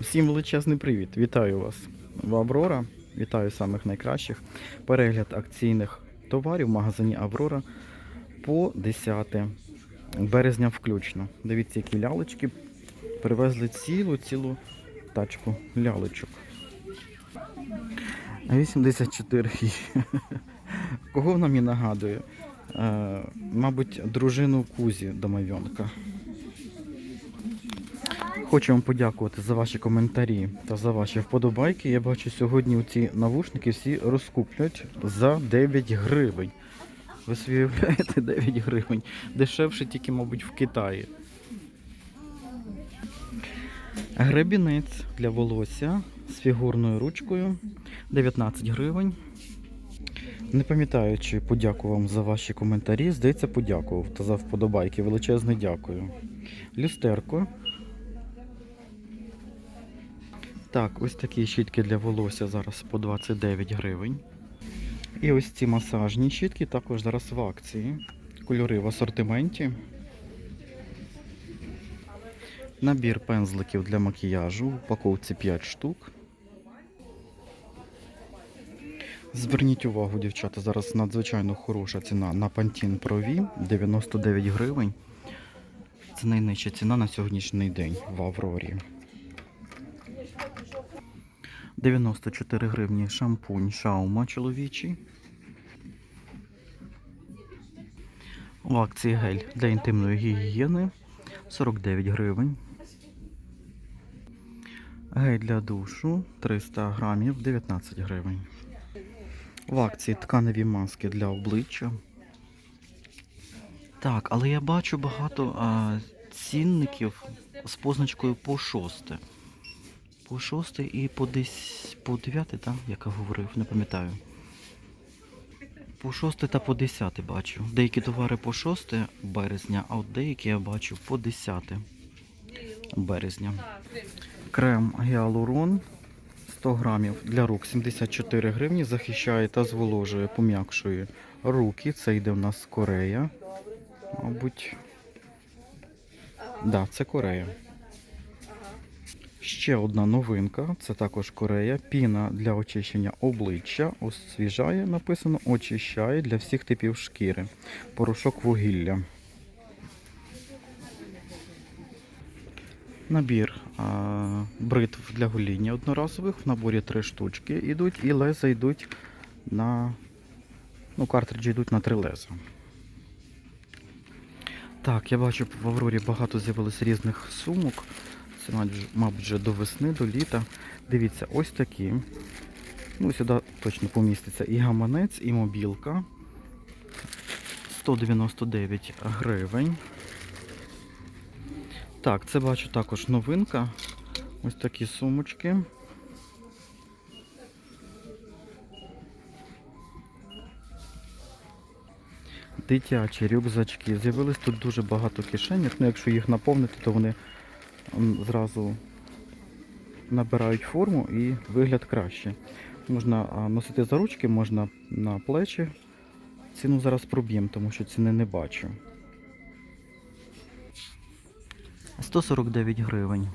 Всім величезний привіт! Вітаю вас в Аврора. Вітаю самих найкращих. Перегляд акційних товарів в магазині Аврора по 10 березня включно. Дивіться, які лялечки. Привезли цілу цілу тачку лялечок. 84 Кого вона мені нагадує? Е, мабуть, дружину Кузі Домовенка. Хочу вам подякувати за ваші коментарі та за ваші вподобайки. Я бачу сьогодні ці навушники всі розкуплять за 9 гривень. Ви собі уявляєте 9 гривень. Дешевше тільки, мабуть, в Китаї. Гребінець для волосся з фігурною ручкою 19 гривень. Не пам'ятаю, чи подякував вам за ваші коментарі. Здається, подякував та за вподобайки. Величезне дякую. Люстерко Так, ось такі щітки для волосся зараз по 29 гривень. І ось ці масажні щітки також зараз в акції. Кольори в асортименті. Набір пензликів для макіяжу в упаковці 5 штук. Зверніть увагу, дівчата, зараз надзвичайно хороша ціна на Pantene Pro V 99 гривень. Це найнижча ціна на сьогоднішній день в Аврорі. 94 гривні шампунь Шаума чоловічий. В акції гель для інтимної гігієни 49 гривень. Гель для душу 300 грамів 19 гривень. В акції тканеві маски для обличчя. Так, але я бачу багато а, цінників з позначкою по шосте. По шосте і по десь по дев'яте, так, як я говорив, не пам'ятаю. По шосте та по десяте бачу. Деякі товари по шосте березня, а от деякі я бачу по десяте березня. Крем гіалурон 100 грамів для рук 74 гривні. Захищає та зволожує, пом'якшує руки. Це йде в нас Корея. Мабуть. Да, це Корея. Ще одна новинка, це також Корея. Піна для очищення обличчя. Освіжає, написано, очищає для всіх типів шкіри. Порошок вугілля. Набір а, бритв для гоління одноразових. В наборі три штучки йдуть і леза йдуть на. Ну, картриджі йдуть на три леза. Так, я бачу в Аврорі багато з'явилось різних сумок. Це, мабуть, вже до весни, до літа. Дивіться, ось такі. Ну, сюди точно поміститься і гаманець, і мобілка. 199 гривень. Так, це бачу також новинка. Ось такі сумочки. Дитячі рюкзачки. З'явилось тут дуже багато кишеньок. Ну, якщо їх наповнити, то вони зразу набирають форму і вигляд краще. Можна носити за ручки, можна на плечі. Ціну зараз проб'ємо, тому що ціни не бачу. 149 гривень.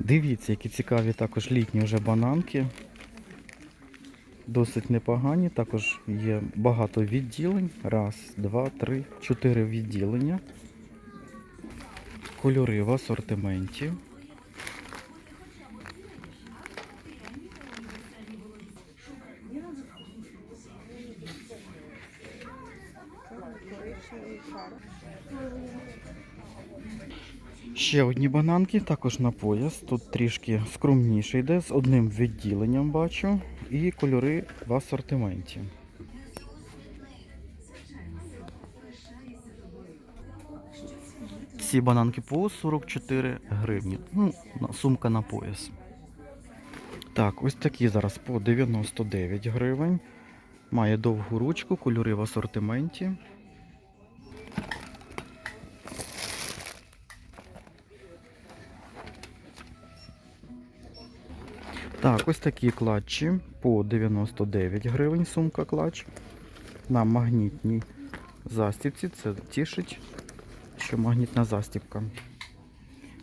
Дивіться, які цікаві також літні вже бананки. Досить непогані. Також є багато відділень. Раз, два, три, чотири відділення. Кольори в асортименті. Ще одні бананки, також на пояс. Тут трішки скромніше йде, з одним відділенням бачу. І кольори в асортименті. Ці бананки по 44 гривні. Ну, сумка на пояс. Так, ось такі зараз по 99 гривень. Має довгу ручку, кольори в асортименті. Так, ось такі клатчі по 99 гривень сумка клатч. на магнітній застіпці. Це тішить, що магнітна застіпка.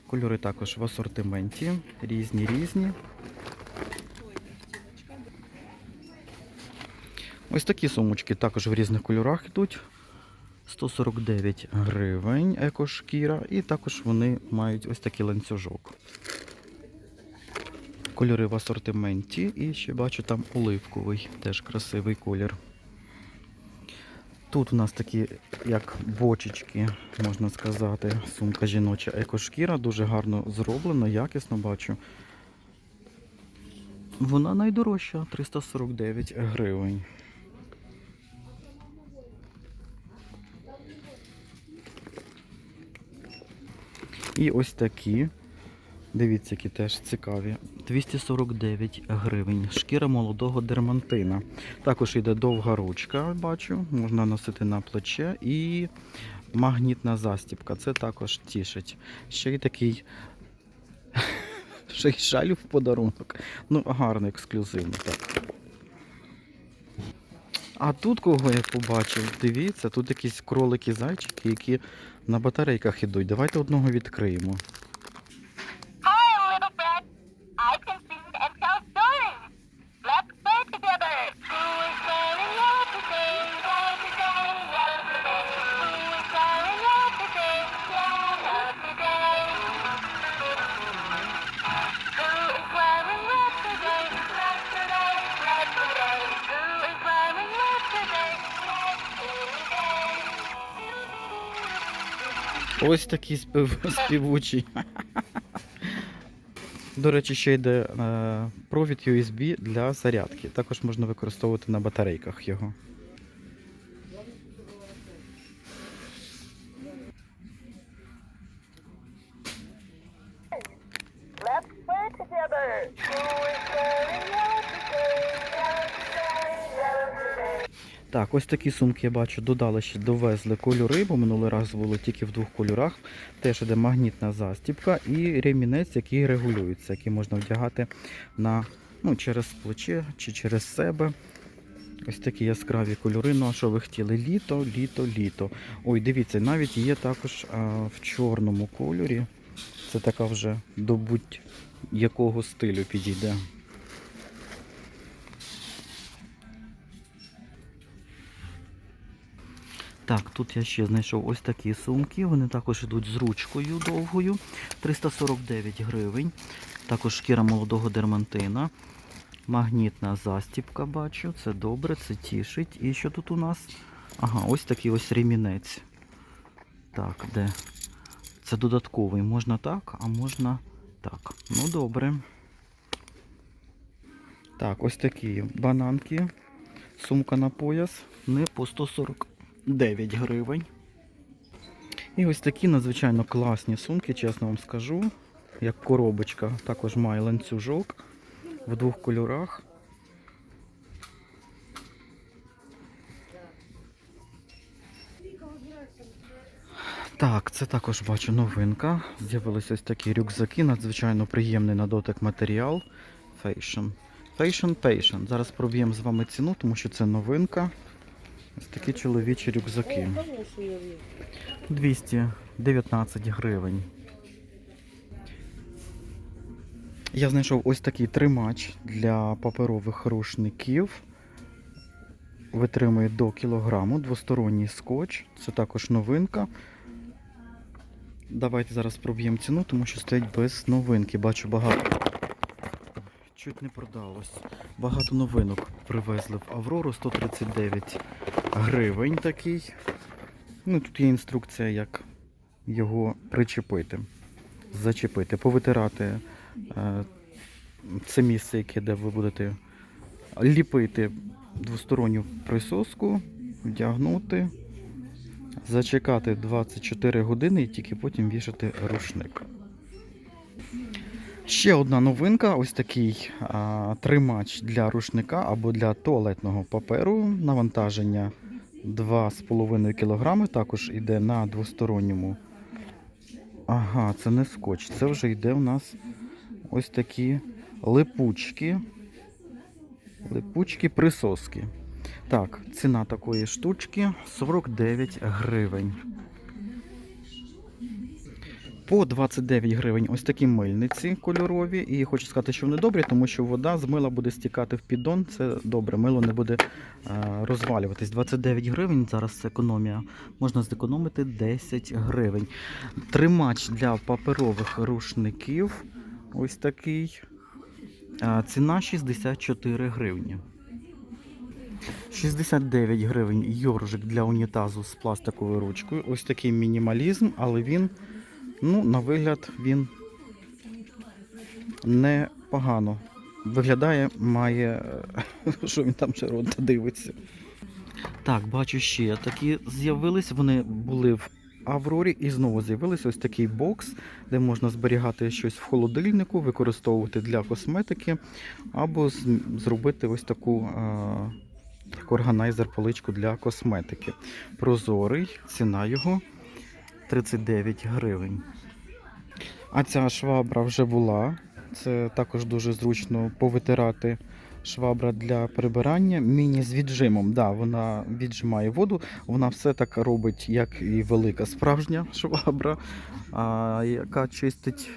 Кольори також в асортименті. Різні різні. Ось такі сумочки також в різних кольорах йдуть. 149 гривень екошкіра, і також вони мають ось такий ланцюжок. Кольори в асортименті, і ще бачу там оливковий, теж красивий колір. Тут у нас такі, як бочечки, можна сказати, сумка жіноча екошкіра, дуже гарно зроблена, якісно бачу. Вона найдорожча 349 гривень. І ось такі. Дивіться, які теж цікаві. 249 гривень. Шкіра молодого дермантина. Також йде довга ручка, бачу, можна носити на плече. І магнітна застіпка. Це також тішить. Ще й такий ще й шалю в подарунок. Ну, гарний, ексклюзивний. Так. А тут кого я побачив, дивіться, тут якісь кролики-зайчики, які на батарейках ідуть. Давайте одного відкриємо. Ось такий спів... співучий. До речі, ще йде е, провід USB для зарядки. Також можна використовувати на батарейках його. Let's play together. Так, ось такі сумки я бачу, додали ще довезли кольори, бо минулий раз було тільки в двох кольорах. Теж іде магнітна застіпка і ремінець, який регулюється, який можна вдягати на, ну, через плече чи через себе. Ось такі яскраві кольори. Ну а що ви хотіли? Літо, літо, літо. Ой, дивіться, навіть є також а, в чорному кольорі. Це така вже до будь-якого стилю підійде. Так, тут я ще знайшов ось такі сумки. Вони також йдуть з ручкою довгою. 349 гривень. Також шкіра молодого дермантина. Магнітна застіпка бачу. Це добре, це тішить. І що тут у нас? Ага, ось такий ось ремінець. Так, де? Це додатковий. Можна так, а можна так. Ну добре. Так, ось такі бананки. Сумка на пояс. Не по 149 гривень. І ось такі надзвичайно класні сумки, чесно вам скажу. Як коробочка. Також має ланцюжок в двох кольорах. Так, це також бачу новинка. З'явилися ось такі рюкзаки, надзвичайно приємний на дотик матеріал. Fashion. Fashion Passion. Зараз проб'ємо з вами ціну, тому що це новинка. Ось такі чоловічі рюкзаки. 219 гривень. Я знайшов ось такий тримач для паперових рушників. Витримує до кілограму, двосторонній скотч. Це також новинка. Давайте зараз проб'ємо ціну, тому що стоять без новинки. Бачу багато. Чуть не продалось. Багато новинок привезли в Аврору 139 гривень такий. Ну, тут є інструкція, як його причепити, зачепити, повитирати е, це місце, яке де ви будете ліпити двосторонню присоску, вдягнути, зачекати 24 години і тільки потім вішати рушник. Ще одна новинка: ось такий а, тримач для рушника або для туалетного паперу. Навантаження 2,5 кг. Також йде на двосторонньому. Ага, це не скотч. Це вже йде у нас ось такі липучки. Липучки присоски. Так, ціна такої штучки 49 гривень. По 29 гривень ось такі мильниці кольорові. І хочу сказати, що вони добрі, тому що вода з мила буде стікати в піддон. Це добре, мило не буде е, розвалюватись. 29 гривень, зараз це економія. Можна зекономити 10 гривень. Тримач для паперових рушників. Ось такий. Е, ціна 64 гривні. 69 гривень йоржик для унітазу з пластиковою ручкою. Ось такий мінімалізм, але він, ну, на вигляд, він непогано. Виглядає, має, е, що він там ще дивиться. Так, бачу ще такі з'явились. Вони були в Аврорі і знову з'явилися ось такий бокс, де можна зберігати щось в холодильнику, використовувати для косметики, або зробити ось таку. е, як органайзер поличку для косметики. Прозорий, ціна його 39 гривень. А ця швабра вже була. Це також дуже зручно повитирати швабра для прибирання. Міні з віджимом. Да, вона віджимає воду, вона все так робить, як і велика справжня швабра, а, яка чистить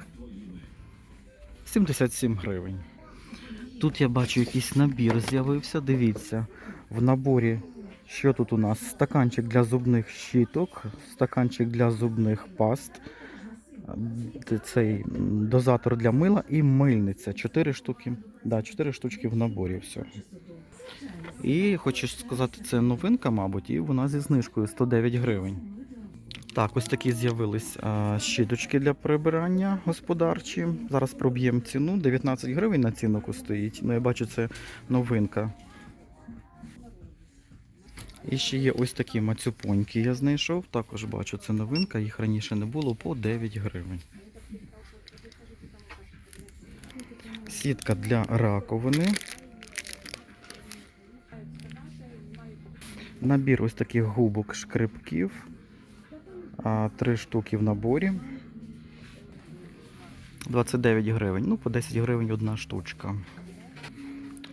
77 гривень. Тут я бачу якийсь набір з'явився. Дивіться, в наборі, що тут у нас? Стаканчик для зубних щіток, стаканчик для зубних паст, цей дозатор для мила і мильниця. Чотири штуки. Да, чотири штучки в наборі. Все. І хочу сказати, це новинка, мабуть, і вона зі знижкою 109 гривень. Так, ось такі з'явились а, щіточки для прибирання господарчі. Зараз проб'ємо ціну. 19 гривень на ціннику стоїть. Ну, я бачу, це новинка. І ще є ось такі мацюпоньки я знайшов. Також бачу, це новинка, їх раніше не було по 9 гривень. Сітка для раковини. Набір ось таких губок шкребків. Три штуки в наборі. 29 гривень. Ну, по 10 гривень одна штучка.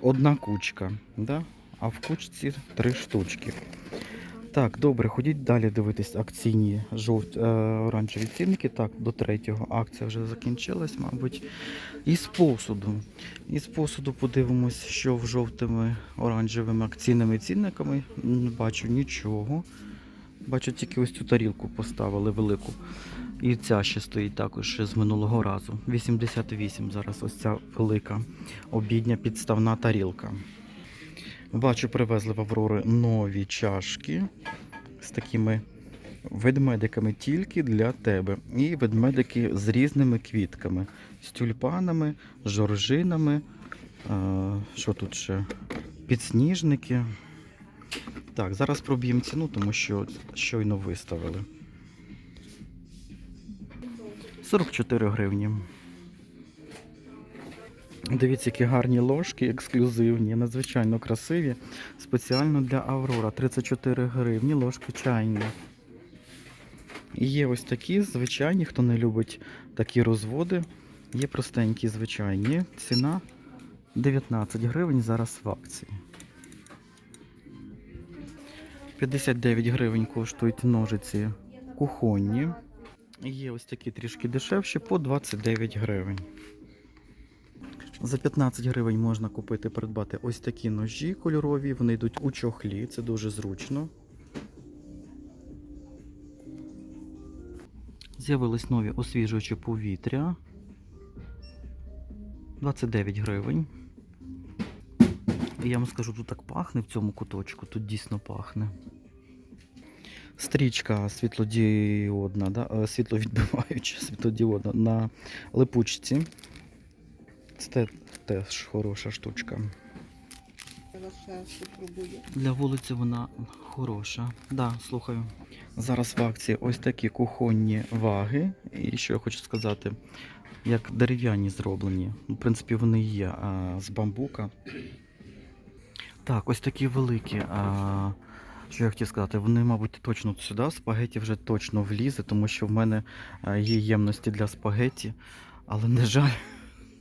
Одна кучка, да? А в кучці три штучки. Так, добре, ходіть далі дивитись акційні жовт, е, оранжеві цінники. Так, до третього акція вже закінчилась, мабуть. Із посуду. Із посуду подивимось, що в жовтими оранжевими акційними цінниками. Не бачу нічого. Бачу, тільки ось цю тарілку поставили велику. І ця ще стоїть також з минулого разу. 88 зараз ось ця велика обідня підставна тарілка. Бачу, привезли в Аврори нові чашки з такими ведмедиками тільки для тебе. І ведмедики з різними квітками, з тюльпанами, жоржинами. Що тут ще? Підсніжники. Так, зараз проб'ємо ціну, тому що щойно виставили. 44 гривні. Дивіться, які гарні ложки, ексклюзивні, надзвичайно красиві. Спеціально для Аврора. 34 гривні, ложки чайні. І є ось такі звичайні, хто не любить такі розводи. Є простенькі звичайні. Ціна 19 гривень зараз в акції. 59 гривень коштують ножиці кухонні. Є ось такі трішки дешевші по 29 гривень. За 15 гривень можна купити, придбати ось такі ножі кольорові. Вони йдуть у чохлі, це дуже зручно. З'явились нові освіжувачі повітря. 29 гривень. І я вам скажу, тут так пахне в цьому куточку, тут дійсно пахне. Стрічка світлодіодна, да? е, світловідбиваюча світлодіодна на липучці. Це теж хороша штучка. Для вулиці вона хороша. Да, слухаю. Зараз в акції ось такі кухонні ваги. І що я хочу сказати, як дерев'яні зроблені. В принципі, вони є а, з бамбука. Так, ось такі великі. А, що я хотів сказати, вони, мабуть, точно сюди. Спагеті вже точно влізе, тому що в мене є ємності для спагеті. Але, на жаль,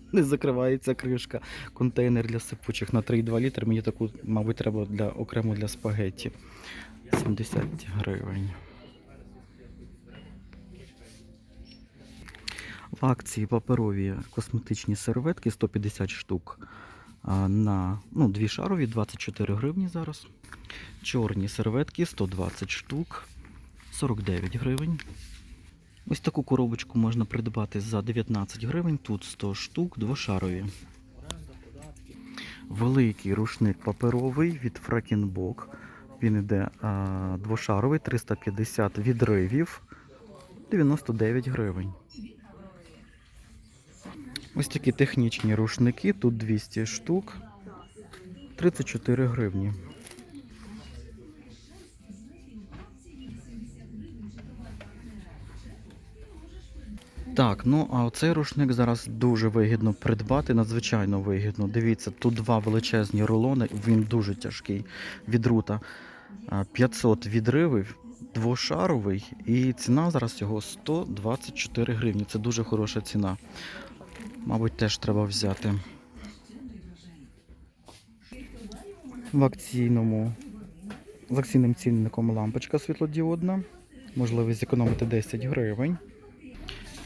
не закривається кришка. Контейнер для сипучих на 3,2 літр. Мені таку, мабуть, треба для, окремо для спагетті. 70 гривень. В акції паперові косметичні серветки 150 штук. На ну, дві шарові 24 гривні зараз. Чорні серветки 120 штук 49 гривень. Ось таку коробочку можна придбати за 19 гривень. Тут 100 штук, двошарові. Великий рушник паперовий від Фракінбок. Він іде а, двошаровий, 350 відривів, 99 гривень. Ось такі технічні рушники, тут 200 штук, 34 гривні. Так, ну а цей рушник зараз дуже вигідно придбати, надзвичайно вигідно. Дивіться, тут два величезні рулони, він дуже тяжкий від рута. 500 відривів, двошаровий, і ціна зараз його 124 гривні. Це дуже хороша ціна. Мабуть, теж треба взяти. В акційному, з акційним цінником лампочка світлодіодна. Можливість зекономити 10 гривень.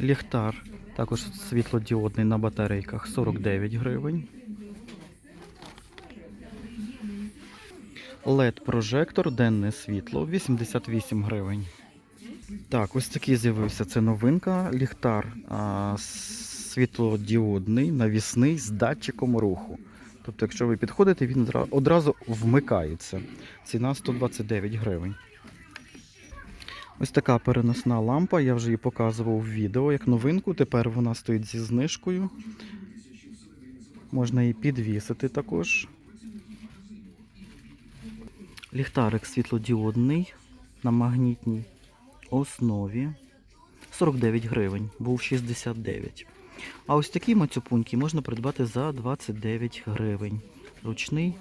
Ліхтар також світлодіодний на батарейках 49 гривень. LED-прожектор, денне світло 88 гривень. Так, ось такий з'явився. Це новинка. Ліхтар а, світлодіодний, навісний з датчиком руху. Тобто, якщо ви підходите, він одразу вмикається. Ціна 129 гривень. Ось така переносна лампа, я вже її показував в відео як новинку. Тепер вона стоїть зі знижкою. Можна її підвісити також. Ліхтарик світлодіодний на магнітній основі. 49 гривень, був 69. А ось такі мацюпуньки можна придбати за 29 гривень. Ручний.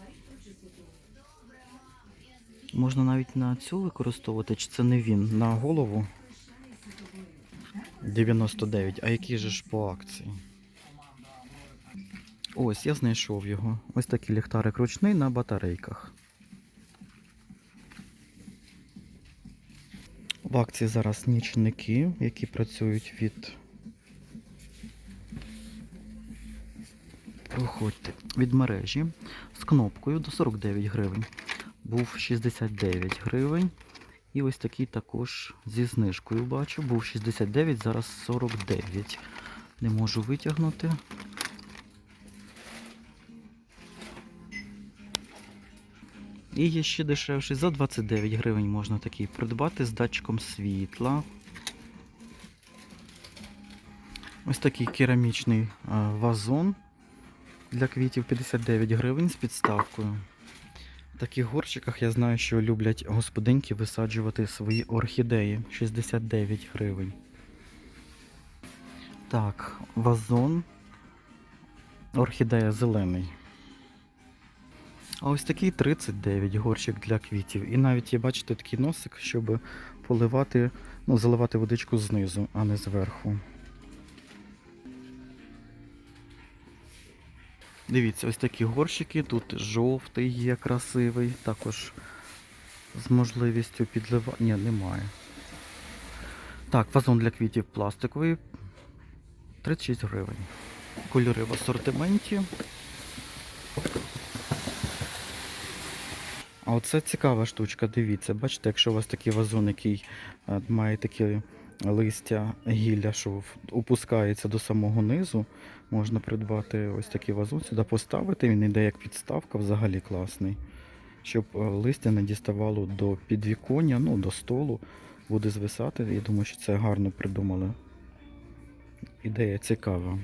Можна навіть на цю використовувати, чи це не він, на голову 99. А який же ж по акції? Ось, я знайшов його. Ось такий ліхтарик ручний на батарейках. В акції зараз нічники, які працюють від. Проходьте від мережі з кнопкою до 49 гривень. Був 69 гривень. І ось такий також зі знижкою бачу. Був 69, зараз 49. Не можу витягнути. І є ще дешевший. За 29 гривень можна такий придбати з датчиком світла. Ось такий керамічний вазон для квітів 59 гривень з підставкою. Таких горщиках я знаю, що люблять господинки висаджувати свої орхідеї 69 гривень. Так, вазон. Орхідея зелений. А ось такий 39 горщик для квітів. І навіть є, бачите, такий носик, щоб поливати, ну, заливати водичку знизу, а не зверху. Дивіться, ось такі горщики. Тут жовтий є красивий, також з можливістю підливання. Ні, немає. Так, вазон для квітів пластиковий. 36 гривень. Кольори в асортименті. А оце цікава штучка, дивіться. Бачите, якщо у вас такий вазон, який е, має такі листя гілля, що опускається до самого низу, можна придбати ось такий вазон, сюди поставити, він йде як підставка, взагалі класний. Щоб е, листя не діставало до підвіконня, ну, до столу, буде звисати. Я думаю, що це гарно придумали. Ідея цікава.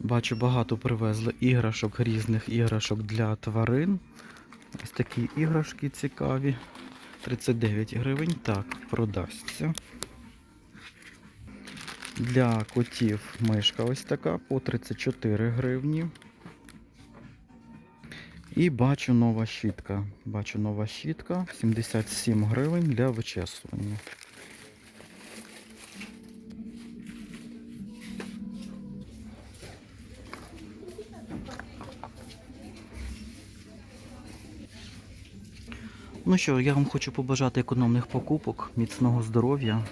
Бачу, багато привезли іграшок, різних іграшок для тварин. Ось такі іграшки цікаві. 39 гривень. Так, продасться. Для котів мишка ось така по 34 гривні. І бачу нова щітка. Бачу нова щітка 77 гривень для вичесування. Ну що, я вам хочу побажати економних покупок, міцного здоров'я,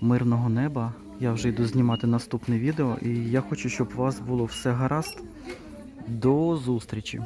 мирного неба. Я вже йду знімати наступне відео, і я хочу, щоб у вас було все гаразд. До зустрічі!